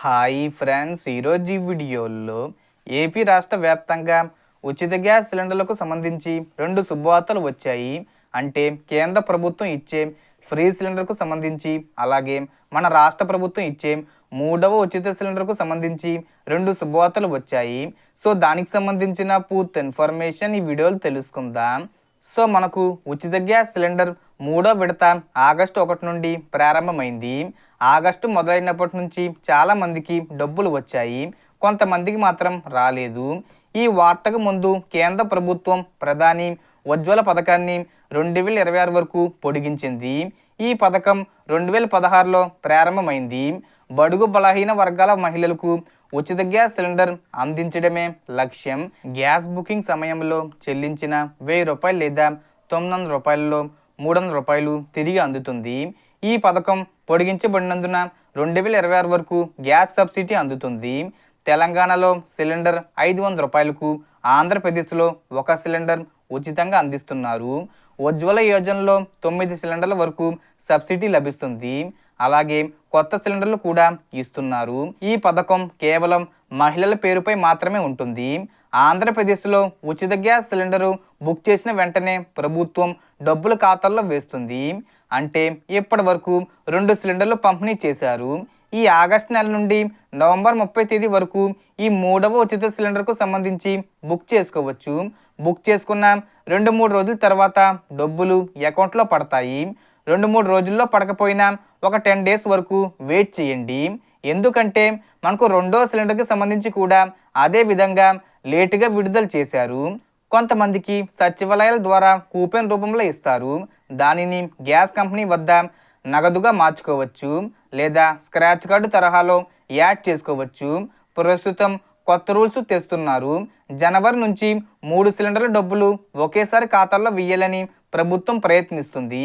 Hi friends ఈరోజు ఈ వీడియోలో ఏపీ రాష్ట్ర వ్యాప్తంగా ఉచిత గ్యాస్ సిలిండర్లకు సంబంధించి రెండు శుభవార్తలు వచ్చాయి. అంటే కేంద్ర ప్రభుత్వం ఇచ్చే ఫ్రీ సిలిండర్కు సంబంధించి అలాగే మన రాష్ట్ర ప్రభుత్వం ఇచ్చే మూడవ ఉచిత సిలిండర్కు సంబంధించి రెండు శుభవార్తలు వచ్చాయి. సో దానికి సంబంధించిన పూర్తి ఇన్ఫర్మేషన్ ఈ వీడియోలో తెలుసుకుందాం. సో మనకు ఉచిత గ్యాస్ సిలిండర్ మూడో విడత ఆగస్టు ఒకటి నుండి ప్రారంభమైంది. ఆగస్టు మొదలైనప్పటి నుంచి చాలా మందికి డబ్బులు వచ్చాయి. కొంతమందికి మాత్రం రాలేదు. ఈ వార్తకు ముందు కేంద్ర ప్రభుత్వం ప్రధాని ఉజ్వల పథకాన్ని రెండు వేల ఇరవై ఆరు వరకు పొడిగించింది. ఈ పథకం రెండు వేల పదహారులో ప్రారంభమైంది. బడుగు బలహీన వర్గాల మహిళలకు ఉచిత గ్యాస్ సిలిండర్ అందించడమే లక్ష్యం. గ్యాస్ బుకింగ్ సమయంలో చెల్లించిన వెయ్యి రూపాయలు లేదా తొమ్మిది వందల రూపాయలలో మూడు వందల రూపాయలు తిరిగి అందుతుంది. ఈ పథకం పొడిగించబడినందున రెండు వేల ఇరవై ఆరు వరకు గ్యాస్ సబ్సిడీ అందుతుంది. తెలంగాణలో సిలిండర్ ఐదు వందల రూపాయలకు ఆంధ్రప్రదేశ్లో ఒక సిలిండర్ ఉచితంగా అందిస్తున్నారు. ఉజ్వల యోజనలో తొమ్మిది సిలిండర్ల వరకు సబ్సిడీ లభిస్తుంది. అలాగే కొత్త సిలిండర్లు కూడా ఇస్తున్నారు. ఈ పథకం కేవలం మహిళల పేరుపై మాత్రమే ఉంటుంది. ఆంధ్రప్రదేశ్లో ఉచిత గ్యాస్ సిలిండరు బుక్ చేసిన వెంటనే ప్రభుత్వం డబ్బులు ఖాతాల్లో వేస్తుంది. అంటే ఇప్పటి వరకు రెండు సిలిండర్లు పంపిణీ చేశారు. ఈ ఆగస్టు నెల నుండి నవంబర్ ముప్పై తేదీ వరకు ఈ మూడవ ఉచిత సిలిండర్కు సంబంధించి బుక్ చేసుకోవచ్చు. బుక్ చేసుకున్న రెండు మూడు రోజుల తర్వాత డబ్బులు అకౌంట్లో పడతాయి. రెండు మూడు రోజుల్లో పడకపోయినా. ఒక టెన్ డేస్ వరకు వెయిట్ చేయండి. ఎందుకంటే మనకు రెండో సిలిండర్కి సంబంధించి కూడా అదే విధంగా లేటుగా విడుదల చేశారు. కొంతమందికి సచివాలయాల ద్వారా కూపెన్ రూపంలో ఇస్తారు. దానిని గ్యాస్ కంపెనీ వద్ద నగదుగా మార్చుకోవచ్చు. లేదా స్క్రాచ్ కార్డు తరహాలో యాడ్ చేసుకోవచ్చు. ప్రస్తుతం కొత్త రూల్స్ తెస్తున్నారు. జనవరి నుంచి మూడు సిలిండర్ల డబ్బులు ఒకేసారి ఖాతాల్లో వెయ్యాలని ప్రభుత్వం ప్రయత్నిస్తుంది.